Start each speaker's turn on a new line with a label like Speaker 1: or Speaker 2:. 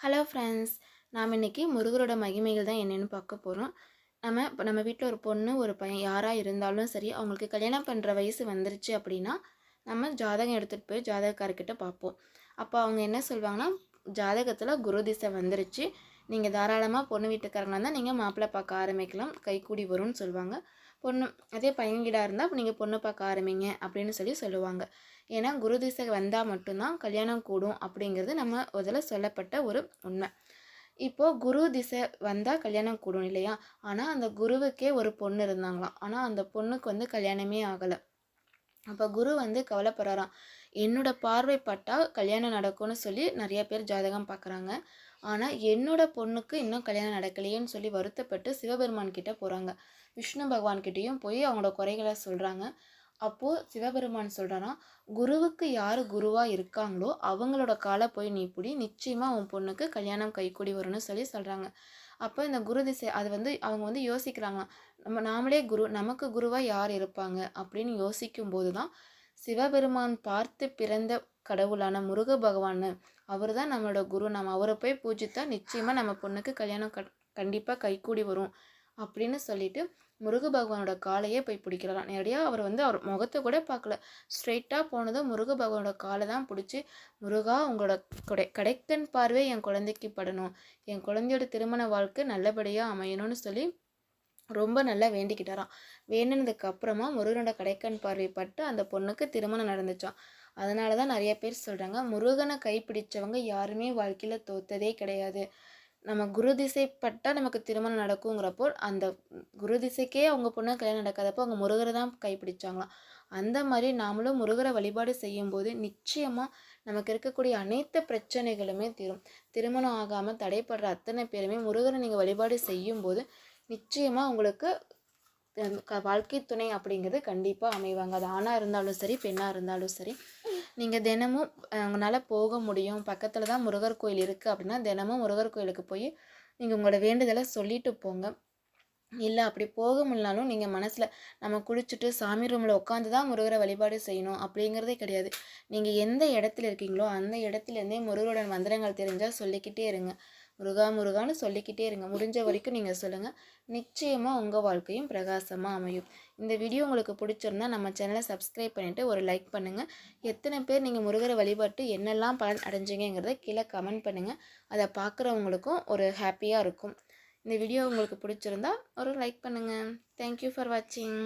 Speaker 1: Hello friends நாம் இன்றைக்கி முருகரோட மகிமைகள் தான் என்னென்னு பார்க்க போகிறோம் நம்ம இப்போ நம்ம வீட்டில் ஒரு பொண்ணு ஒரு பையன் யாராக இருந்தாலும் சரி அவங்களுக்கு கல்யாணம் பண்ணுற வயசு வந்துருச்சு அப்படின்னா நம்ம ஜாதகம் எடுத்துகிட்டு போய் ஜாதகக்காரர்கிட்ட பார்ப்போம். அப்போ அவங்க என்ன சொல்லுவாங்கன்னா ஜாதகத்தில் குரு திசை வந்துருச்சு. நீங்கள் தாராளமாக பொண்ணு வீட்டுக்காரங்களாக இருந்தால் நீங்கள் மாப்பிள்ளை பார்க்க ஆரம்பிக்கலாம். கைக்கூடி வரும்னு சொல்லுவாங்க பொண்ணு அதே பையன்கிட்ட இருந்தால் அப்போ நீங்கள் பொண்ணு பார்க்க ஆரம்பிங்க அப்படின்னு சொல்லி சொல்லுவாங்க. ஏன்னா குரு திசை வந்தால் மட்டும்தான் கல்யாணம் கூடும் அப்படிங்கிறது நம்ம இதில் சொல்லப்பட்ட ஒரு உண்மை. இப்போது குரு திசை வந்தால் கல்யாணம் கூடும் இல்லையா? ஆனால் அந்த குருவுக்கே ஒரு பொண்ணு இருந்தாங்களாம். ஆனால் அந்த பொண்ணுக்கு வந்து கல்யாணமே ஆகலை. அப்போ குரு வந்து கவலைப்படுறாராம். என்னோட பார்வைப்பட்டால் கல்யாணம் நடக்கும்னு சொல்லி நிறைய பேர் ஜாதகம் பார்க்குறாங்க ஆனால் என்னோட பொண்ணுக்கு இன்னும் கல்யாணம் நடக்கலையேன்னு சொல்லி வருத்தப்பட்டு சிவபெருமான் கிட்டே போகிறாங்க விஷ்ணு பகவான் கிட்டேயும் போய் அவங்களோட குறைகளை சொல்கிறாங்க அப்போது சிவபெருமான் சொல்கிறாராம் குருவுக்கு யார் குருவாக இருக்காங்களோ அவங்களோட காலை போய் நீ பிடி நிச்சயமாக உன் பொண்ணுக்கு கல்யாணம் கைக்கூடி வரும்னு சொல்லி சொல்கிறாங்க அப்போ இந்த குரு திசை அது வந்து அவங்க வந்து யோசிக்கிறாங்களாம் நம்ம நாமளே குரு நமக்கு குருவாக யார் இருப்பாங்க? அப்படின்னு யோசிக்கும் போது தான் சிவபெருமான் பார்த்து பிறந்த கடவுளான முருக பகவான் அவர் தான் நம்மளோட குரு. நம்ம அவரை போய் பூஜித்தா நிச்சயமாக நம்ம பொண்ணுக்கு கல்யாணம் க கண்டிப்பாக கைக்கூடி வரும். அப்படின்னு சொல்லிட்டு முருக பகவானோட காலையே போய் பிடிக்கிறாராம் நேரடியாக அவர் வந்து அவர் முகத்தை கூட பார்க்கல. ஸ்ட்ரெயிட்டாக போனதும் முருக பகவானோட காலை தான் பிடிச்சி முருகா உங்களோட கொடை கடைக்கன் பார்வை என் குழந்தைக்கு படணும். என் குழந்தையோட திருமண வாழ்க்கை நல்லபடியாக அமையணும்னு சொல்லி ரொம்ப நல்லா வேண்டிக்கிட்டாராம். வேண்டினதுக்கு அப்புறமா முருகனோட கடைக்கண் பார்வை பட்டு அந்த பொண்ணுக்கு திருமணம் நடந்துச்சான் அதனால தான் நிறைய பேர் சொல்கிறாங்க முருகனை கைப்பிடிச்சவங்க யாருமே வாழ்க்கையில் தோத்ததே கிடையாது. நம்ம குரு திசைப்பட்டால் நமக்கு திருமணம் நடக்குங்கிறப்போ அந்த குரு திசைக்கே அவங்க பொண்ணு கல்யாணம் நடக்காதப்போ அவங்க முருகரை தான் கைப்பிடிச்சாங்களாம். அந்த மாதிரி நாமளும் முருகரை வழிபாடு செய்யும்போது நிச்சயமாக நமக்கு இருக்கக்கூடிய அனைத்து பிரச்சனைகளுமே தீரும். திருமணம் ஆகாமல் தடைப்படுற அத்தனை பேருமே முருகரை நீங்கள் வழிபாடு செய்யும்போது நிச்சயமாக உங்களுக்கு வாழ்க்கை துணை அப்படிங்கிறது கண்டிப்பாக அமைவாங்க. அது ஆணாக இருந்தாலும் சரி பெண்ணாக இருந்தாலும் சரி நீங்கள் தினமும் உங்களால் போக முடியும். பக்கத்தில் தான் முருகர் கோயில் இருக்குது அப்படின்னா தினமும் முருகர் கோயிலுக்கு போய் நீங்கள் உங்களோட வேண்டுதலை சொல்லிட்டு போங்க. இல்லை அப்படி போக முடியலனாலும் நீங்கள் மனசில் நம்ம குளிச்சுட்டு சாமி ரூமில் உட்காந்து தான் முருகரை வழிபாடு செய்யணும் அப்படிங்கிறதே கிடையாது. நீங்கள் எந்த இடத்துல இருக்கீங்களோ அந்த இடத்துலேருந்தே முருகரோட மந்திரங்கள் தெரிஞ்சால் சொல்லிக்கிட்டே இருங்க. முருகா முருகான்னு சொல்லிக்கிட்டே இருங்க. முடிஞ்ச வரைக்கும் நீங்கள் சொல்லுங்கள் நிச்சயமாக உங்கள் வாழ்க்கையும் பிரகாசமாக அமையும். இந்த வீடியோ உங்களுக்கு பிடிச்சிருந்தா நம்ம சேனலை சப்ஸ்கிரைப் பண்ணிவிட்டு ஒரு லைக் பண்ணுங்கள் எத்தனை பேர் நீங்கள் முருகரை வழிபட்டு என்னெல்லாம் பலன் அடைஞ்சிங்கிறத கீழே கமெண்ட் பண்ணுங்கள் அதை பார்க்குறவங்களுக்கும் ஒரு ஹாப்பியாக இருக்கும். இந்த வீடியோ உங்களுக்கு பிடிச்சிருந்தா ஒரு லைக் பண்ணுங்கள் தேங்க்யூ ஃபார் வாட்சிங்